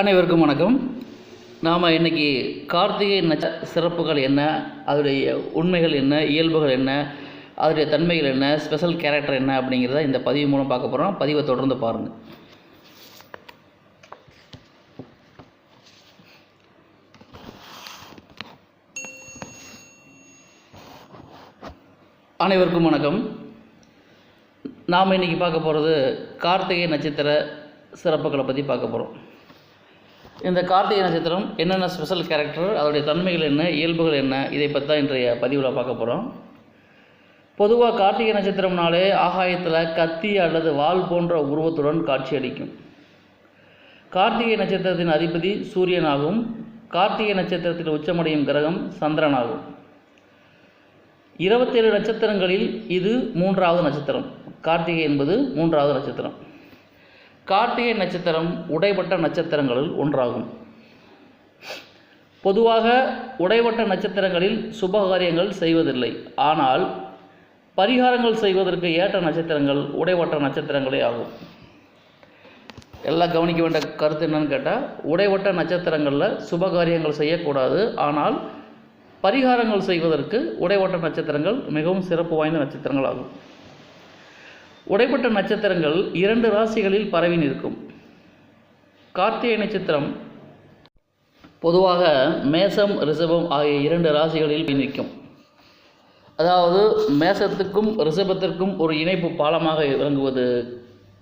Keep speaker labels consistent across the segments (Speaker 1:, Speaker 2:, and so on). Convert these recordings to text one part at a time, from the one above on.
Speaker 1: அனைவருக்கும் வணக்கம். நாம் இன்னைக்கு கார்த்திகை நட்ச சிறப்புகள் என்ன? அதோடைய உண்மைகள் என்ன? இயல்புகள் என்ன? அதோடைய தன்மைகள் என்ன? ஸ்பெஷல் கேரக்டர் என்ன? அப்படிங்கிறத இந்த பதிவு மூலம் பார்க்க போகிறோம் பதிவை தொடர்ந்து பாருங்கள் அனைவருக்கும் வணக்கம். நாம் இன்றைக்கி பார்க்க போகிறது கார்த்திகை நட்சத்திர சிறப்புகளை பற்றி பார்க்க போகிறோம் இந்த கார்த்திகை நட்சத்திரம் என்னென்ன ஸ்பெஷல் கேரக்டர் அதோடைய தன்மைகள் என்ன இயல்புகள் என்ன இதை பற்றி தான் இன்றைய பதிவில் பார்க்க போகிறோம் பொதுவாக கார்த்திகை நட்சத்திரம்னாலே ஆகாயத்தில் கத்தி அல்லது வாள் போன்ற உருவத்துடன் காட்சியளிக்கும் கார்த்திகை நட்சத்திரத்தின் அதிபதி சூரியனாகும் கார்த்திகை நட்சத்திரத்தில் உச்சமடையும் கிரகம் சந்திரனாகும் இருபத்தேழு நட்சத்திரங்களில் இது மூன்றாவது நட்சத்திரம். கார்த்திகை என்பது மூன்றாவது நட்சத்திரம். கார்த்திகை நட்சத்திரம் உடைபட்ட நட்சத்திரங்களில் ஒன்றாகும். பொதுவாக உடைவட்ட நட்சத்திரங்களில் சுபகாரியங்கள் செய்வதில்லை. ஆனால் பரிகாரங்கள் செய்வதற்கு ஏற்ற நட்சத்திரங்கள் உடைவட்ட நட்சத்திரங்களே ஆகும். எல்லாம் கவனிக்க வேண்டிய கருத்து என்னன்னு கேட்டால் உடைவட்ட நட்சத்திரங்களில் சுபகாரியங்கள் செய்யக்கூடாது. ஆனால் பரிகாரங்கள் செய்வதற்கு உடைவட்ட நட்சத்திரங்கள் மிகவும் சிறப்பு வாய்ந்த நட்சத்திரங்கள் ஆகும் உடைப்பட்ட நட்சத்திரங்கள் இரண்டு ராசிகளில் பரவி நிற்கும். கார்த்திகை நட்சத்திரம் பொதுவாக மேசம் ரிஷபம் ஆகிய இரண்டு ராசிகளில் நிற்கும். அதாவது மேசத்துக்கும் ரிஷபத்திற்கும் ஒரு இணைப்பு பாலமாக விளங்குவது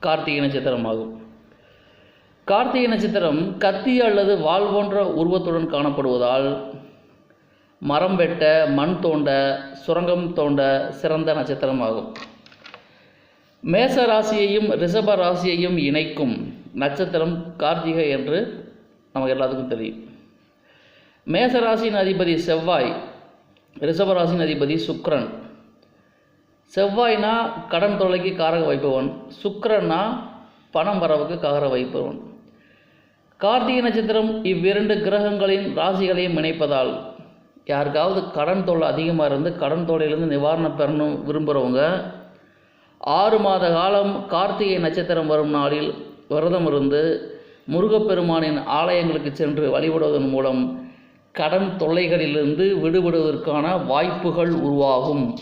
Speaker 1: கார்த்திகை நட்சத்திரமாகும். கார்த்திகை நட்சத்திரம் கத்தி அல்லது வாள் போன்ற உருவத்துடன் காணப்படுவதால் மரம் வெட்ட மண் தோண்ட சுரங்கம் தோண்ட சிறந்த நட்சத்திரமாகும். மேச ராசியையும் ரிஷப ராசியையும் இணைக்கும் நட்சத்திரம் கார்த்திகை என்று நமக்கு எல்லாத்துக்கும் தெரியும். மேச ராசியின் அதிபதி செவ்வாய் ரிஷப ராசியின் அதிபதி சுக்ரன் செவ்வாய்னா கடன் தொல்லைக்கு காரக வைப்பவன் சுக்கரன்னா பணம் வரவுக்கு காரக வைப்பவன். கார்த்திகை நட்சத்திரம் இவ்விரண்டு கிரகங்களின் ராசிகளையும் இணைப்பதால் யாருக்காவது கடன் தொல்லை அதிகமாக இருந்து கடன் தொல்லையிலேருந்து நிவாரணம் பெறணும் விரும்புகிறவங்க ஆறு மாத காலம் கார்த்திகை நட்சத்திரம் வரும் நாளில் விரதம் இருந்து முருகப்பெருமானின் ஆலயங்களுக்கு சென்று வழிபடுவதன் மூலம் கடன் தொல்லைகளிலிருந்து விடுபடுவதற்கான வாய்ப்புகள் உருவாகும்.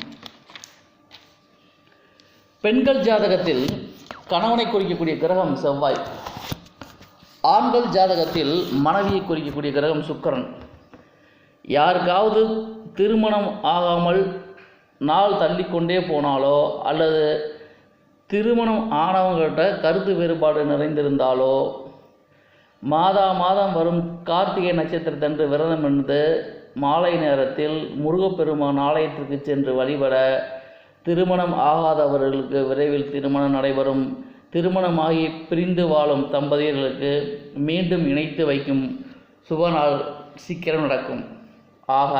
Speaker 1: பெண்கள் ஜாதகத்தில் கணவனை குறிக்கக்கூடிய கிரகம் செவ்வாய். ஆண்கள் ஜாதகத்தில் மனைவியை குறிக்கக்கூடிய கிரகம் சுக்கரன். யாருக்காவது திருமணம் ஆகாமல் நாள் தள்ளிக்கொண்டே போனாலோ அல்லது திருமணம் ஆனவங்கள்ட்ட கருத்து வேறுபாடு நிறைந்திருந்தாலோ? மாதா மாதம் வரும் கார்த்திகை நட்சத்திரத்தன்று விரதம் இருந்து மாலை நேரத்தில் முருகப்பெருமான் ஆலயத்திற்கு சென்று வழிபட திருமணம் ஆகாதவர்களுக்கு விரைவில் திருமணம் நடைபெறும். திருமணமாகி பிரிந்து வாழும் தம்பதியர்களுக்கு மீண்டும் இணைத்து வைக்கும் சுப நாள் சீக்கிரம் நடக்கும். ஆக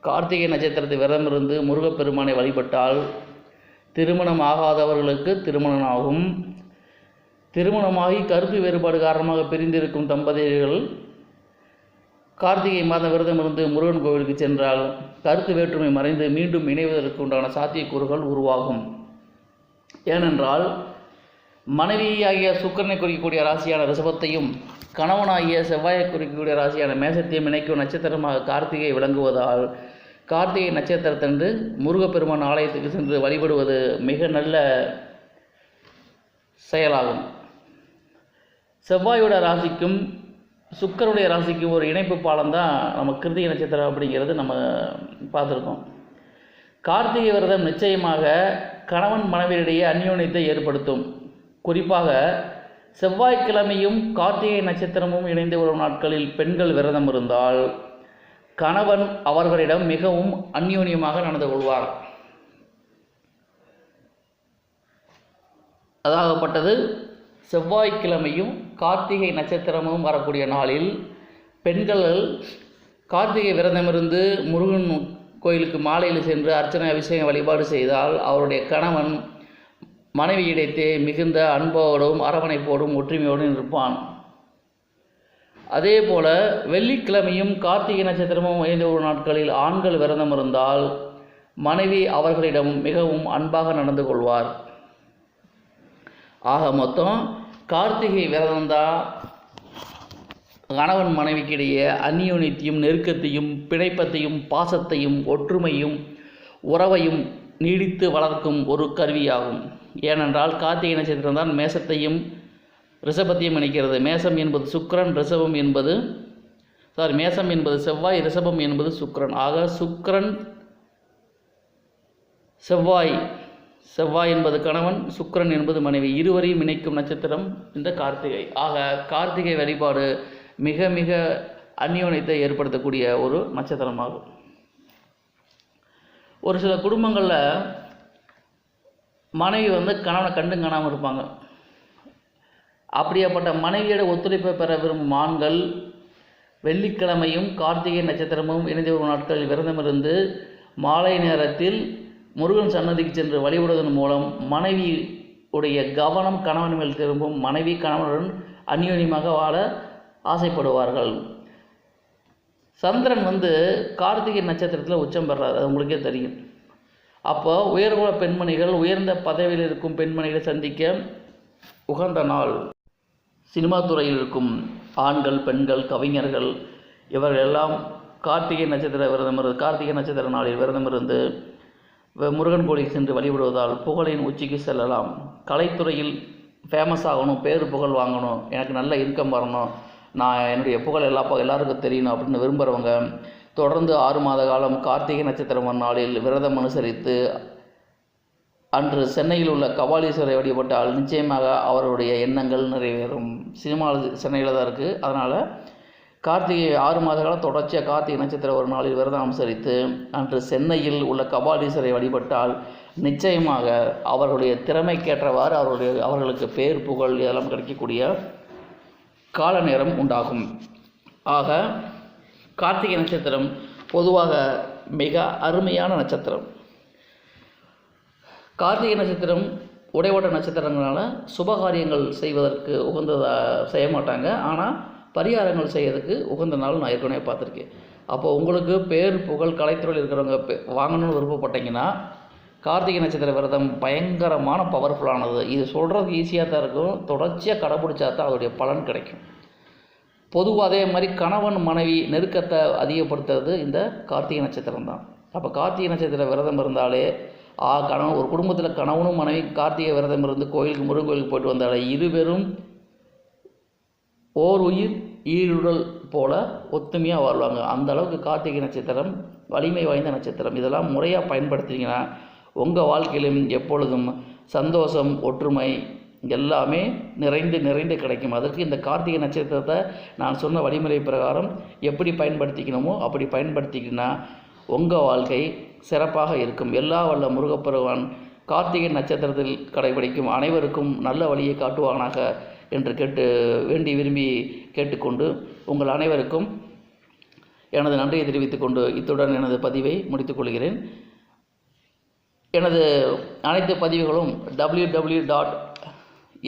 Speaker 1: கார்த்திகை நட்சத்திரத்தை விரதம் இருந்து முருகப்பெருமானை வழிபட்டால் திருமணம் ஆகாதவர்களுக்கு திருமணம் ஆகும் திருமணமாகி கருத்து வேறுபாடு காரணமாக பிரிந்திருக்கும் தம்பதியர்கள் கார்த்திகை மாதம் விரதம் இருந்து முருகன் கோவிலுக்கு சென்றால் கருத்து வேற்றுமை மறைந்து மீண்டும் இணைவதற்கு உண்டான சாத்தியக்கூறுகள் உருவாகும். ஏனென்றால் மனைவியாகிய சுக்கரனை குறிக்கக்கூடிய ராசியான ரிஷபத்தையும் கணவனாகிய செவ்வாயை குறிக்கக்கூடிய ராசியான மேசத்தையும் இணைக்கும் நட்சத்திரமாக கார்த்திகை விளங்குவதால் கார்த்திகை நட்சத்திரத்தன்று முருகப்பெருமான் ஆலயத்துக்கு சென்று வழிபடுவது மிக நல்ல செயலாகும். செவ்வாயோட ராசிக்கும் சுக்கருடைய ராசிக்கும் ஒரு இணைப்பு பாலம் தான் நம்ம கிருத்திகை நட்சத்திரம் அப்படிங்கிறது நம்ம பார்த்துருக்கோம். கார்த்திகை விரதம் நிச்சயமாக கணவன் மனைவியிடையே அந்யோன்யத்தை ஏற்படுத்தும். குறிப்பாக செவ்வாய்க்கிழமையும் கார்த்திகை நட்சத்திரமும் இணைந்து வரும் நாட்களில் பெண்கள் விரதம் இருந்தால் கணவன் அவர்களிடம் மிகவும் அந்யோன்யமாக நடந்து கொள்வார். அதாகப்பட்டது செவ்வாய்க்கிழமையும் கார்த்திகை நட்சத்திரமும் வரக்கூடிய நாளில் பெண்கள் கார்த்திகை விரதமிருந்து முருகன் கோயிலுக்கு மாலையில் சென்று அர்ச்சனை அபிஷேகம் வழிபாடு செய்தால் அவருடைய கணவன் மனைவியிடத்தே மிகுந்த அன்போடும் அரவணைப்போடும் ஒற்றுமையோடும் இருப்பான். அதே போல வெள்ளிக்கிழமையும் கார்த்திகை நட்சத்திரமும் ஐந்து ஒரு நாட்களில் ஆண்கள் விரதம் இருந்தால் மனைவி அவர்களிடம் மிகவும் அன்பாக நடந்து கொள்வார். ஆக மொத்தம் கார்த்திகை விரதம்தான் கணவன் மனைவிக்கிடையே அந்நியோனியத்தையும் நெருக்கத்தையும் பிணைப்பத்தையும் பாசத்தையும் ஒற்றுமையும் உறவையும் நீடித்து வளர்க்கும் ஒரு கருவியாகும். ஏனென்றால் கார்த்திகை நட்சத்திரம்தான் மேசத்தையும் ரிஷபத்தையும் இணைக்கிறது. மேசம் என்பது சுக்கரன் ரிஷபம் என்பது சாரி மேசம் என்பது செவ்வாய் ரிஷபம் என்பது சுக்கரன். ஆக சுக்கிரன் செவ்வாய் செவ்வாய் என்பது கணவன் சுக்கரன் என்பது மனைவி. இருவரையும் இணைக்கும் நட்சத்திரம் இந்த கார்த்திகை. ஆக கார்த்திகை வழிபாடு மிக மிக அந்யோன்யத்தை ஏற்படுத்தக்கூடிய ஒரு நட்சத்திரமாகும். ஒரு சில குடும்பங்களில் மனைவி வந்து கணவனை கண்டு காணாமல் இருப்பாங்க. அப்படியாப்பட்ட மனைவியோட ஒத்துழைப்பை பெற விரும்பும் ஆண்கள் வெள்ளிக்கிழமையும் கார்த்திகை நட்சத்திரமும் இணைந்து வரும் நாட்களில் விரதமிருந்து மாலை நேரத்தில் முருகன் சன்னதிக்கு சென்று வழிபடுவதன் மூலம் மனைவி உடைய கவனம் கணவன் மேல் திரும்பும் மனைவி கணவனுடன் அந்யோன்யமாக வாழ ஆசைப்படுவார்கள். சந்திரன் வந்து கார்த்திகை நட்சத்திரத்தில் உச்சம் பெறாரு அது உங்களுக்கே தெரியும். அப்போ உயர்குல பெண்மணிகள் உயர்ந்த பதவியில் இருக்கும் பெண்மணிகளை சந்திக்க உகந்த நாள். சினிமா துறையில் இருக்கும் ஆண்கள் பெண்கள் கவிஞர்கள் இவர்கள் எல்லாம் கார்த்திகை நட்சத்திர விரதம் இருந்து கார்த்திகை நட்சத்திர நாளில் விரதம் இருந்து முருகன் கோயிலுக்கு சென்று வழிபடுவதால் புகழின் உச்சிக்கு செல்லலாம். கலைத்துறையில் ஃபேமஸ் ஆகணும் பேர் புகழ் வாங்கணும் எனக்கு நல்ல இன்கம் வரணும் நான் என்னுடைய புகழ் எல்லா எல்லாருக்கும் தெரியணும் அப்படின்னு விரும்புகிறவங்க தொடர்ந்து ஆறு மாத காலம் கார்த்திகை நட்சத்திரம் நாளில் விரதம் அனுசரித்து அன்று சென்னையில் உள்ள கபாலீஸ்வரை வழிபட்டால் நிச்சயமாக அவருடைய எண்ணங்கள் நிறைவேறும். சினிமா சென்னையில் தான் இருக்குது அதனால் கார்த்திகை ஆறு மாத காலம் தொடர்ச்சியாக கார்த்திகை நட்சத்திரம் ஒரு நாளில் விரதம் அனுசரித்து அன்று சென்னையில் உள்ள கபாலீஸ்வரை வழிபட்டால் நிச்சயமாக அவர்களுடைய திறமைக்கேற்றவாறு அவருடைய அவர்களுக்கு பேர் புகழ் இதெல்லாம் கிடைக்கக்கூடிய கால நேரம் உண்டாகும். ஆக கார்த்திகை நட்சத்திரம் பொதுவாக மிக அருமையான நட்சத்திரம். கார்த்திகை நட்சத்திரம் உடைவட்ட நட்சத்திரங்களால் சுபகாரியங்கள் செய்வதற்கு உகந்ததாக செய்ய மாட்டாங்க. ஆனால் பரிகாரங்கள் செய்யறதுக்கு உகந்த நாள் நான் ஏற்கனவே பார்த்துருக்கேன். அப்போ உங்களுக்கு பேர் புகழ் கலைத்துறையில் இருக்கிறவங்க பெ- வாங்கணும்னு விருப்பப்பட்டீங்கன்னா கார்த்திகை நட்சத்திர விரதம் பயங்கரமான பவர்ஃபுல்லானது இது சொல்கிறதுக்கு ஈஸியாக தான் இருக்கும். தொடர்ச்சியாக கடைப்பிடிச்சா தான் அதோடைய பலன் கிடைக்கும். பொதுவாக அதே மாதிரி கணவன் மனைவி நெருக்கத்தை அதிகப்படுத்துறது இந்த கார்த்திகை நட்சத்திரம் தான். அப்போ கார்த்திகை நட்சத்திர விரதம் இருந்தாலே ஆ கணவன் ஒரு குடும்பத்தில் கணவனும் மனைவி கார்த்திகை விரதம் இருந்து கோயிலுக்கு முருகன் கோயிலுக்கு போயிட்டு வந்தாலே இருவரும் ஓர் உயிர் ஈருடல் போல ஒத்துமையாக வாழ்வாங்க. அந்த அளவுக்கு கார்த்திகை நட்சத்திரம் வலிமை வாய்ந்த நட்சத்திரம். இதெல்லாம் முறையாக பயன்படுத்தினீங்கன்னா உங்கள் வாழ்க்கையிலும் எப்பொழுதும் சந்தோஷம் ஒற்றுமை எல்லாமே நிறைந்து நிறைந்து கிடைக்கும். அதற்கு இந்த கார்த்திகை நட்சத்திரத்தை நான் சொன்ன வழிமுறை பிரகாரம் எப்படி பயன்படுத்திக்கணுமோ அப்படி பயன்படுத்திக்கினா உங்கள் வாழ்க்கை சிறப்பாக இருக்கும். எல்லா வல்ல முருகப்பெருவான் கார்த்திகை நட்சத்திரத்தில் கடைபிடிக்கும் அனைவருக்கும் நல்ல வழியை காட்டுவானாக என்று கேட்டு வேண்டி விரும்பி கேட்டுக்கொண்டு உங்கள் அனைவருக்கும் எனது நன்றியை தெரிவித்துக் கொண்டு இத்துடன் எனது பதிவை முடித்துக்கொள்கிறேன் எனது அனைத்து பதிவுகளும் W W dot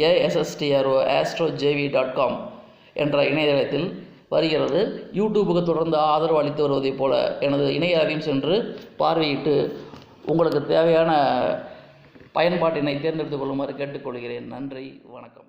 Speaker 1: A S S T R O astro JV dot com என்ற இணையதளத்தில் வருகிறது. யூடியூபுக்கு தொடர்ந்து ஆதரவு அளித்து வருவதைப் போல எனது இணையதையும் சென்று பார்வையிட்டு உங்களுக்கு தேவையான பயன்பாட்டினை தேர்ந்தெடுத்துக் கொள்ளுமாறு கேட்டுக்கொள்கிறேன். நன்றி வணக்கம்.